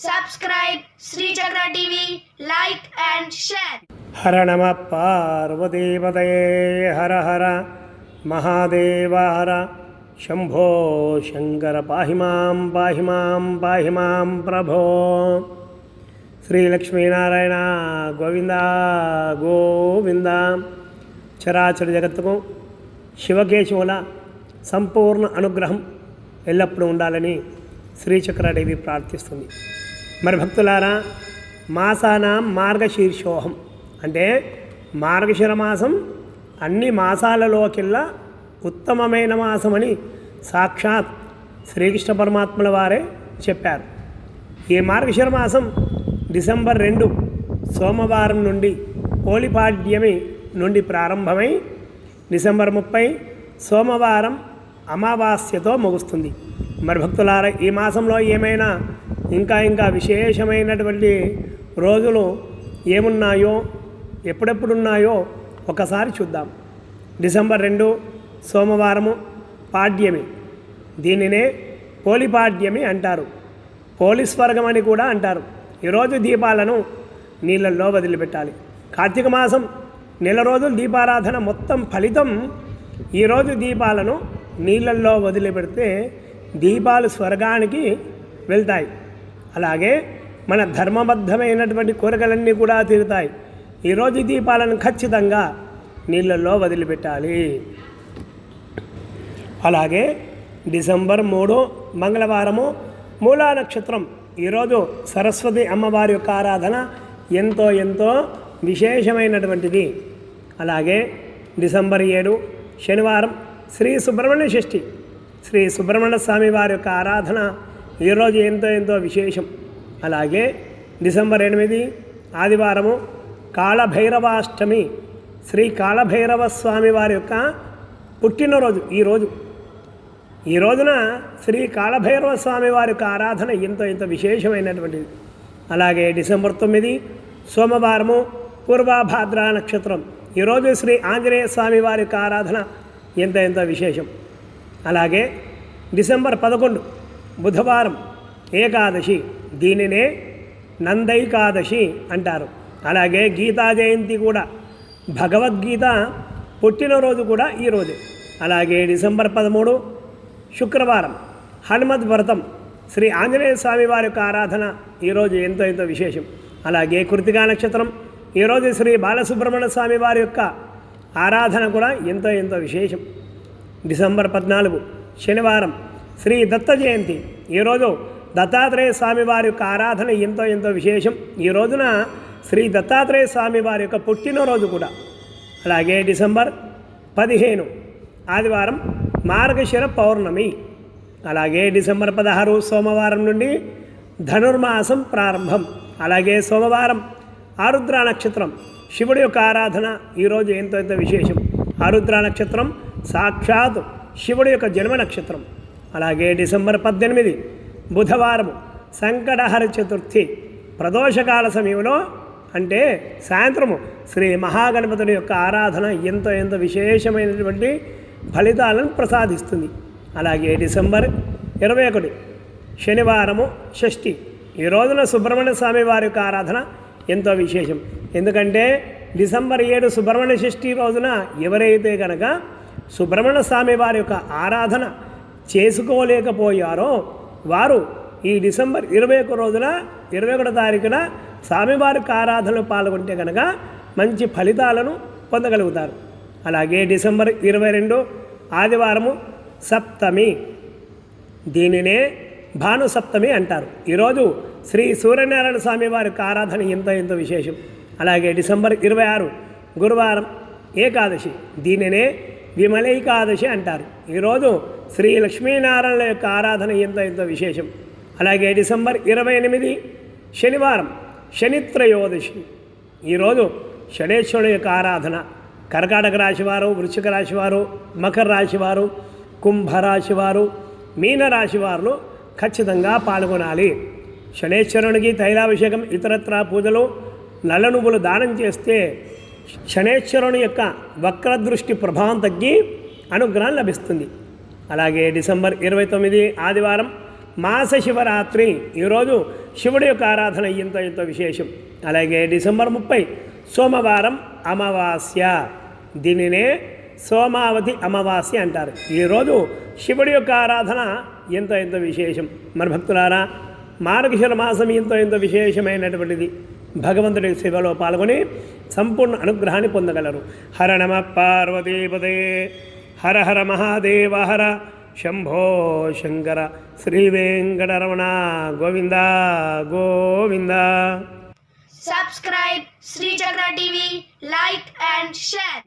Subscribe Srichakra TV like and share Hara నమ పార్వతీపతయే హర హర మహాదేవ హర శంభో శంకర పాహి మాం పాహి మాం పాహి మాం ప్రభో శ్రీలక్ష్మీనారాయణ గోవింద గోవింద చరాచర జగత్తుకు శివకేశవుల సంపూర్ణ అనుగ్రహం ఎల్లప్పుడూ ఉండాలని శ్రీచక్రదేవి ప్రార్థిస్తుంది. మరి భక్తులారా మాసానాం మార్గశీర్షోహం. అంటే మార్గశిర మాసం అన్ని మాసాలలోకెల్లా ఉత్తమమైన మాసమని సాక్షాత్ శ్రీకృష్ణ పరమాత్మల వారే చెప్పారు. ఈ మార్గశిర మాసం డిసెంబర్ రెండు సోమవారం నుండి పోలిపాడ్యమి నుండి ప్రారంభమై డిసెంబర్ ముప్పై సోమవారం అమావాస్యతో ముగుస్తుంది. మరి భక్తులారా ఈ మాసంలో ఏమైనా ఇంకా ఇంకా విశేషమైనటువంటి రోజులు ఏమున్నాయో ఎప్పుడెప్పుడున్నాయో ఒకసారి చూద్దాం. డిసెంబర్ రెండు సోమవారము పాడ్యమి. దీనినే పోలిపాడ్యమి అంటారు. పోలిస్వర్గం అని కూడా అంటారు. ఈరోజు దీపాలను నీళ్ళల్లో వదిలిపెట్టాలి. కార్తీక మాసం నెల రోజులు దీపారాధన మొత్తం ఫలితం ఈరోజు దీపాలను నీళ్ళల్లో వదిలిపెడితే దీపాలు స్వర్గానికి వెళ్తాయి. అలాగే మన ధర్మబద్ధమైనటువంటి కోరికలన్నీ కూడా తీరుతాయి. ఈరోజు దీపాలను ఖచ్చితంగా నీళ్ళల్లో వదిలిపెట్టాలి. అలాగే డిసెంబర్ మూడు మంగళవారము మూలా నక్షత్రం. ఈరోజు సరస్వతి అమ్మవారి యొక్క ఆరాధన ఎంతో ఎంతో విశేషమైనటువంటిది. అలాగే డిసెంబర్ ఏడు శనివారం శ్రీ సుబ్రహ్మణ్య షష్ఠి. శ్రీ సుబ్రహ్మణ్య స్వామి వారి యొక్క ఆరాధన ఈరోజు ఎంతో ఎంతో విశేషం. అలాగే డిసెంబర్ ఎనిమిది ఆదివారము కాళభైరవాష్టమి శ్రీ కాళభైరవ స్వామి వారి యొక్క పుట్టినరోజు ఈరోజు ఈ రోజున శ్రీ కాళభైరవ స్వామి వారి యొక్క ఆరాధన ఎంతో ఎంతో విశేషమైనటువంటిది. అలాగే డిసెంబర్ తొమ్మిది సోమవారము పూర్వభాద్ర నక్షత్రం. ఈరోజు శ్రీ ఆంజనేయ స్వామి వారి యొక్క ఆరాధన ఎంతో ఎంతో విశేషం. అలాగే డిసెంబర్ పదకొండు బుధవారం ఏకాదశి. దీనినే నందైకాదశి అంటారు. అలాగే గీతా జయంతి కూడా. భగవద్గీత పుట్టినరోజు కూడా ఈరోజు అలాగే డిసెంబర్ పదమూడు శుక్రవారం హనుమద్ వ్రతం. శ్రీ ఆంజనేయ స్వామి వారి యొక్క ఆరాధన ఈరోజు ఎంతో ఎంతో విశేషం. అలాగే కృతికా నక్షత్రం. ఈరోజు శ్రీ బాలసుబ్రహ్మణ్య స్వామి వారి యొక్క ఆరాధన కూడా ఎంతో ఎంతో విశేషం. డిసెంబర్ పద్నాలుగు శనివారం శ్రీ దత్త జయంతి. ఈరోజు దత్తాత్రేయ స్వామి వారి యొక్క ఆరాధన ఎంతో ఎంతో విశేషం. ఈ రోజున శ్రీ దత్తాత్రేయ స్వామి వారి యొక్క పుట్టినరోజు కూడా. అలాగే డిసెంబర్ పదిహేను ఆదివారం మార్గశిర పౌర్ణమి అలాగే డిసెంబర్ పదహారు సోమవారం నుండి ధనుర్మాసం ప్రారంభం అలాగే సోమవారం ఆరుద్ర నక్షత్రం. శివుడి యొక్క ఆరాధన ఈరోజు ఎంతో ఎంతో విశేషం. ఆరుద్ర నక్షత్రం సాక్షాత్ శివుడి యొక్క జన్మ నక్షత్రం. అలాగే డిసెంబర్ పద్దెనిమిది బుధవారము సంకటహర చతుర్థి ప్రదోషకాల సమయంలో అంటే సాయంత్రము శ్రీ మహాగణపతుని యొక్క ఆరాధన ఎంతో ఎంతో విశేషమైనటువంటి ఫలితాలను ప్రసాదిస్తుంది. అలాగే డిసెంబర్ ఇరవై ఒకటి శనివారము షష్ఠి ఈ రోజున సుబ్రహ్మణ్య స్వామి వారి యొక్క ఆరాధన ఎంతో విశేషం. ఎందుకంటే డిసెంబర్ ఏడు సుబ్రహ్మణ్య షష్ఠి రోజున ఎవరైతే కనుక సుబ్రహ్మణ్య స్వామి వారి యొక్క ఆరాధన చేసుకోలేకపోయారో వారు ఈ డిసెంబర్ ఇరవై ఒక రోజున ఇరవై ఒకటో తారీఖున స్వామివారి యొక్క ఆరాధనలో పాల్గొంటే కనుక మంచి ఫలితాలను పొందగలుగుతారు. అలాగే డిసెంబర్ ఇరవై రెండు ఆదివారము సప్తమి. దీనినే భాను సప్తమి అంటారు. ఈరోజు శ్రీ సూర్యనారాయణ స్వామి వారి ఆరాధన ఎంతో ఎంతో విశేషం. అలాగే డిసెంబర్ ఇరవై ఆరు గురువారం ఏకాదశి. దీనినే విమలైకాదశి అంటారు. ఈరోజు శ్రీ లక్ష్మీనారాయణ యొక్క ఆరాధన ఎంతో ఎంతో విశేషం. అలాగే డిసెంబర్ ఇరవై ఎనిమిది శనివారం శనిత్రయోదశి. ఈరోజు శనేశ్వరుడు యొక్క ఆరాధన. కర్కాటక రాశివారు వృశ్చిక రాశివారు మకర రాశివారు కుంభరాశివారు మీనరాశివారులు ఖచ్చితంగా పాల్గొనాలి. శనేశ్వరునికి తైలాభిషేకం ఇతరత్ర పూజలు నల్ల నువ్వులు దానం చేస్తే శనేశ్వరుని యొక్క వక్రదృష్టి ప్రభావం తగ్గి అనుగ్రహం లభిస్తుంది. అలాగే డిసెంబర్ ఇరవై తొమ్మిది ఆదివారం మాస శివరాత్రి. ఈరోజు శివుడి యొక్క ఆరాధన ఎంతో ఎంతో విశేషం. అలాగే డిసెంబర్ ముప్పై సోమవారం అమావాస్య. దీనినే సోమావతి అమావాస్య అంటారు. ఈరోజు శివుడి యొక్క ఆరాధన ఎంతో ఎంతో విశేషం. మన భక్తులారా మార్గశిర మాసం ఎంతో ఎంతో విశేషమైనటువంటిది. భగవంతుడి సేవలో పాల్గొని సంపూర్ణ అనుగ్రహాన్ని పొందగలరు. హర నమ పార్వతీపదే Hara Hara Mahadeva Hara. Shambho Shankara. Shri Venkataramana Govinda Govinda. Subscribe Srichakra TV like and share.